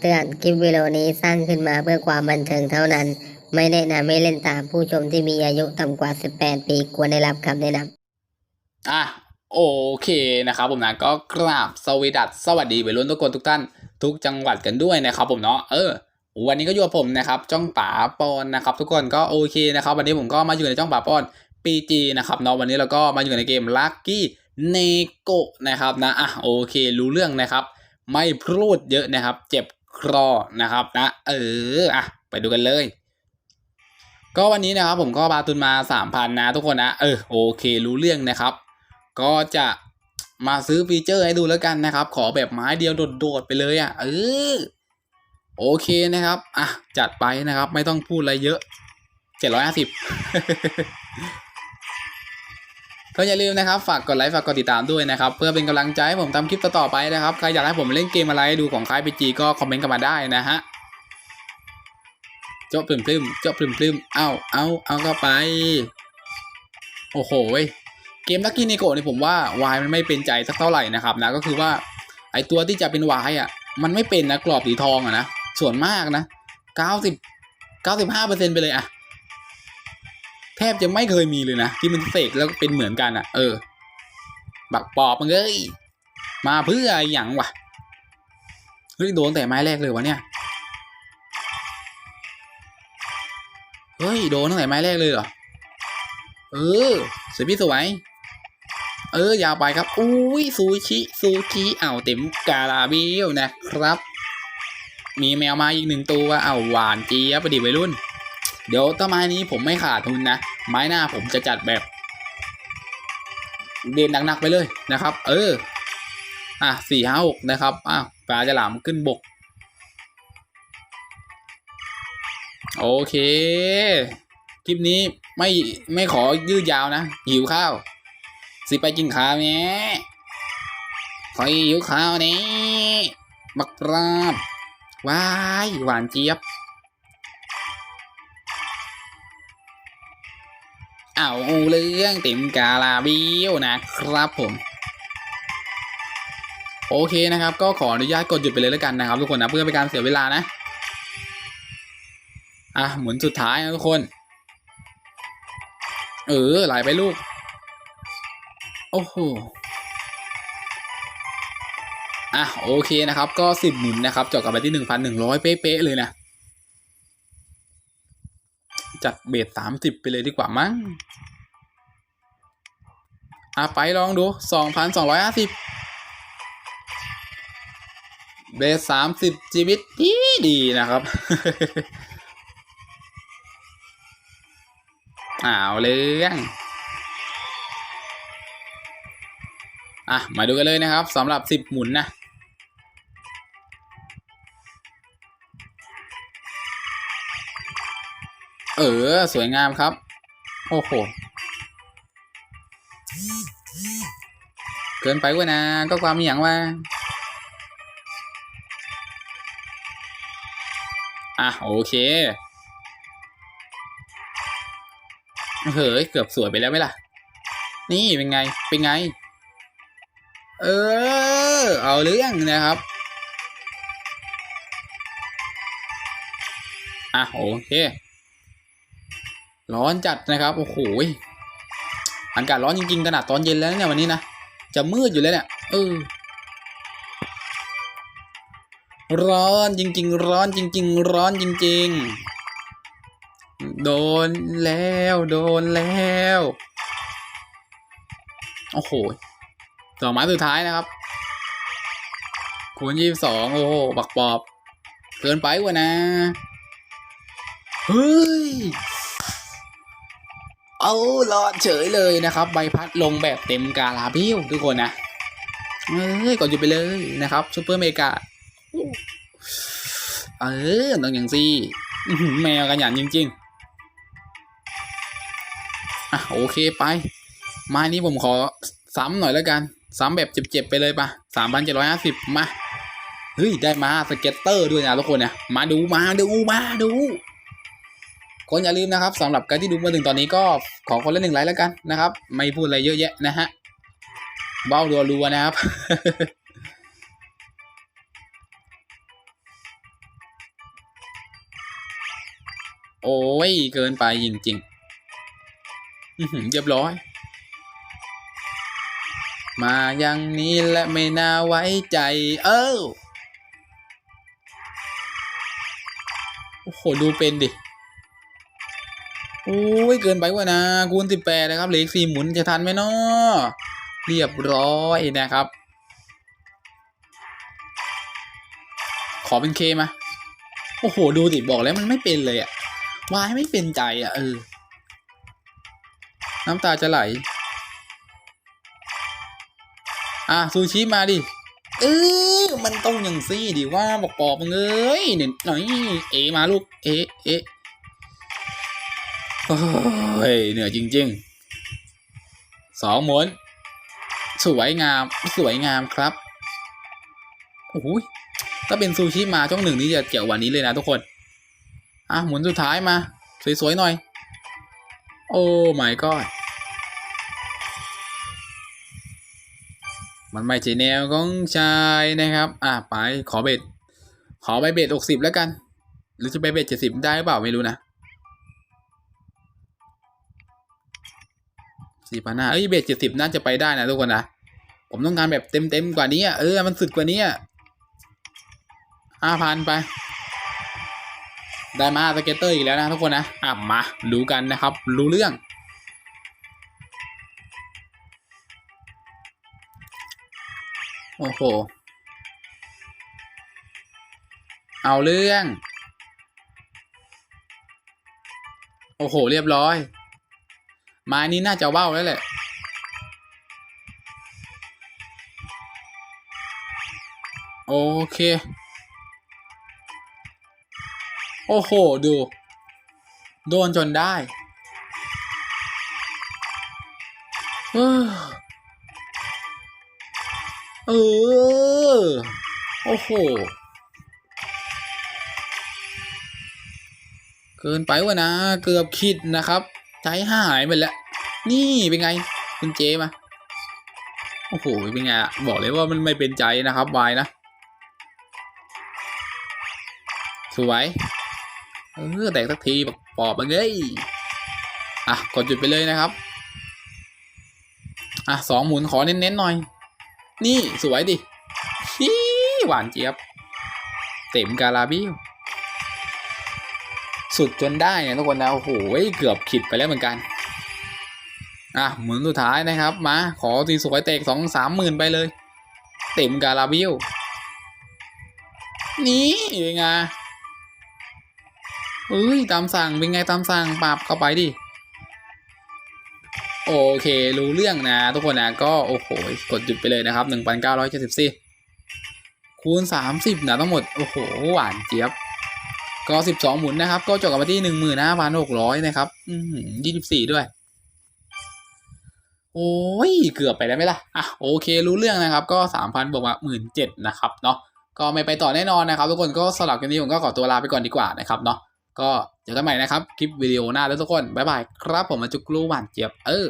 คำเตือน คลิปวิดีโอนี้สร้างขึ้นมาเพื่อความบันเทิงเท่านั้น ไม่แนะนำให้เล่นตามผู้ชมที่มีอายุต่ำกว่า 18 ปีควรได้รับคำแนะนำอะโอเคนะครับผมนะก็กราบสวีดัสสวัสดีวัยรุ่นทุกคนทุกท่าน ทุกจังหวัดกันด้วยนะครับผมเนาะเออวันนี้ก็อยู่กับผมนะครับจ้องป๋าปอนนะครับ ทุกคนก็โอเคนะครับ วันนี้ผมก็มาอยู่ในจ้องป๋าปอนปีจีนะครับเนาะวันนี้เราก็มาอยู่ในเกมลัคกี้เนโกนะครับนะอะโอเครู้เรื่องนะครับ ไม่พูดเยอะนะครับ เจ็บ คอนะครับนะเอออะไปดูกันเลย ก็วันนี้นะครับผมก็บาตุนมาสามพันนะทุกคนนะเออโอเครู้เรื่องนะครับ ก็จะมาซื้อฟีเจอร์ให้ดูแล้วกันนะครับ ขอแบบไม้เดียวโดดๆไปเลยอะเออโอเคนะครับอะจัดไปนะครับ ไม่ต้องพูดอะไรเยอะเจ็ดร้อยห้าสิบ ก็อย่าลืมนะครับฝากกดไลค์ฝากกดติดตามด้วยนะครับเพื่อเป็นกำลังใจให้ผมทำคลิปต่อๆไปนะครับใครอยากให้ผมเล่นเกมอะไรดูของค่ายพีจีก็คอมเมนต์กันมาได้นะฮะเจาะปลื้มปลื้มเจาะปลื้มปลื้มเอาเอาเอาก็ไป โอ้โหเว้ยเกมลักกี้นิโกะนี่ผมว่าวายมันไม่เป็นใจสักเท่าไหร่นะครับนะก็คือว่าไอตัวที่จะเป็นวายอะ มันไม่เป็นนะกรอบสีทองอะนะส่วนมากนะเก้าสิบเก้าสิบห้าเปอร์เซ็นไปเลยอะ แทบจะไม่เคยมีเลยนะ ที่มันเสกแล้วเป็นเหมือนกันอะ เออ บักปอบมันเอ้ยมาเพื่ออะไรอย่างวะเฮ้ยโดนแต่ไม้แรกเลยวะเนี่ยเฮ้ยโดนตั้งแต่ไม้แรกเลยเหรอเออสวยพี่สวยเออยาวไปครับอุ้ยซูชิซูชิเอ้าเต็มกาลาเบิลนะครับ มีแมวมาอีกหนึ่งตัวเอ้าหวานเจี๊ยบประดิวัยรุ่น เดี๋ยวต้นไม้นี้ผมไม่ขาดทุนนะ ไม้หน้าผมจะจัดแบบเด่นหนักๆไปเลยนะครับ เออ อะสี่ห้าหกนะครับอ้าวปลาจะหลามขึ้นบก โอเค คลิปนี้ไม่ไม่ขอยืดยาวนะ หิวข้าว สิไปกินข้าวเนี้ยขอหิวข้าวนี้บักราบว้าย หวานเจี๊ยบ เอาเรื่องเต็มกาลาบิวนะครับผมโอเคนะครับ ก็ขออนุญาตกดหยุดไปเลยแล้วกันนะครับ ทุกคนนะเพื่อเป็นการเสียเวลานะ อะหมุนสุดท้ายนะทุกคน เออไหลไปลูก โอ้โหอะโอเคนะครับ ก็สิบหมุนนะครับจบกับไปที่หนึ่งพันหนึ่งร้อยเป๊ะๆเลยนะ จัดเบสสามสิบไปเลยดีกว่ามั้งอะไปลองดูสองพันสองร้อยห้าสิบเบสสามสิบชีวิตดีดีนะครับ อ้าวเรื่องอะ มาดูกันเลยนะครับสำหรับสิบหมุนนะ เออ สวยงามครับ โอ้โห เกินไปกว่านะ ก็ความมีอย่างว่า อะ โอเค เฮ้ย เกือบสวยไปแล้วไหมล่ะ นี่เป็นไง เป็นไง เออ เอาเรื่องนะครับอะโอเค ร้อนจัดนะครับ โอ้โหอากาศร้อนจริงๆขนาดตอนเย็นแล้วเนี่ยวันนี้นะ จะมืดอยู่แล้วเนี่ยเออร้อนจริง ๆ ร้อนจริง ๆ ร้อนจริง ๆ โดนแล้ว โดนแล้ว โอ้โหสองไม้สุดท้ายนะครับคูณยี่สิบสองโอ้โหบักปอบ เกินไปกว่านะ เฮ้ย เอาหลอดเฉยเลยนะครับ ใบพัดลงแบบเต็มกาลาเบิวทุกคนนะเอ้ยกดอยู่ไปเลยนะครับซูเปอร์เมกาเออต้องอย่างซี่แมวกันหยันจริงๆอะโอเคไป ไม้นี้ผมขอซ้ำหน่อยแล้วกัน ซ้ำแบบเจ็บๆไปเลยปะสามพันเจ็ดร้อยห้าสิบมา เฮ้ย ได้มาสเก็ตเตอร์ด้วยนะทุกคนเนี่ยมาดูมาดูมาดู คนอย่าลืมนะครับสำหรับใครที่ดูมาถึงตอนนี้ก็ขอคนละหนึ่งไลค์แล้วกันนะครับ ไม่พูดอะไรเยอะแยะนะฮะเบ้ารัวรัวนะครับโอ้ย เกินไปจริงจๆเรียบร้อย มาอย่างนี้และไม่น่าไว้ใจ เออโอ้โห ดูเป็นดิ โอ้ยเกินไปว่ะนะคูณสิบแปดนะครับเหลืออีกสี่หมุนจะทันไหมเนาะเรียบร้อยนะครับ ขอเป็นเคมาโอ้โหดูดิบอกแล้วมันไม่เป็นเลยอะวายไม่เป็นใจอะเออน้ำตาจะไหล อะซูชิมาดิเออมันต้องอย่างซี่ดิว่าบอกปอบมึงเอ้ยเนี่ยหน่อยเอมาลูกเอเอ โอ้ยเหนื่อยจริงๆสองหมุนสวยงามสวยงามครับโอ้โหยถ้าเป็นซูชิมาช่องหนึ่งนี่จะเกี่ยววันนี้เลยนะทุกคน อะหมุนสุดท้ายมา สวยๆหน่อย โอ้ my god มันไม่ใช่แนวของชายนะครับ อะไปขอเบ็ด ขอไปเบ็ดหกสิบแล้วกัน หรือจะไปเบ็ดเจ็ดสิบได้หรือเปล่าไม่รู้นะ สี่พันห้าเอ้ยเบ็ดเจ็ดสิบน่าจะไปได้นะทุกคนนะ ผมต้องการแบบเต็มเต็มกว่านี้เออ มันสุดกว่านี้ห้าพันไป ได้มาสเก็ตเตอร์อีกแล้วนะทุกคนนะ อะมาดูกันนะครับ รู้เรื่องโอ้โห เอาเรื่อง โอ้โห เรียบร้อย ไม้นี้น่าจะว่าวแล้วแหละโอเค โอ้โห ดู โดนจนได้เออเออ โอ้โห เกินไปวะนะ เกือบคิดนะครับ ใจหายไปแล้ว นี่เป็นไง คุณเจมา โอ้โห เป็นไงบอกเลยว่ามันไม่เป็นใจนะครับวายนะ สวยเออแตกสักทีบอกปอบมาเงยอะกดหยุดไปเลยนะครับ อะสองหมุนขอเน้นๆหน่อย นี่สวยดิฮีหวานเจี๊ยบ เต็มกาลาบิว สุดจนได้เนี่ยทุกคนนะโอ้โหเกือบขิดไปแล้วเหมือนกัน อะหมุนสุดท้ายนะครับ มา ขอตีสวยเตกสองสามหมื่นไปเลย เต็มกาลาบิวนี่เป็นไงเอ้ยตามสั่งเป็นไงตามสั่งปรับเข้าไปดิโอเค รู้เรื่องนะ ทุกคนนะก็โอ้โหกดหยุดไปเลยนะครับหนึ่งพันเก้าร้อยเจ็ดสิบสี่คูณสามสิบนะทั้งหมด โอ้โห หวานเจี๊ยบ ก็สิบสองหมุนนะครับ ก็จบกันมาที่หนึ่งหมื่นห้าพันหกร้อยนะครับ อืมยี่สิบสี่ด้วย โอ้ย เกือบไปแล้วไหมล่ะ อะ โอเค รู้เรื่องนะครับ ก็สามพันบวกมาหมื่นเจ็ดนะครับเนาะ ก็ไม่ไปต่อแน่นอนนะครับ ทุกคนก็สลับกันนี้ผมก็ขอตัวลาไปก่อนดีกว่านะครับเนาะ ก็เจอกันใหม่นะครับ คลิปวิดีโอหน้าแล้วทุกคน บ๊ายบายครับผมมาจุกลูหวานเจี๊ยบ เออ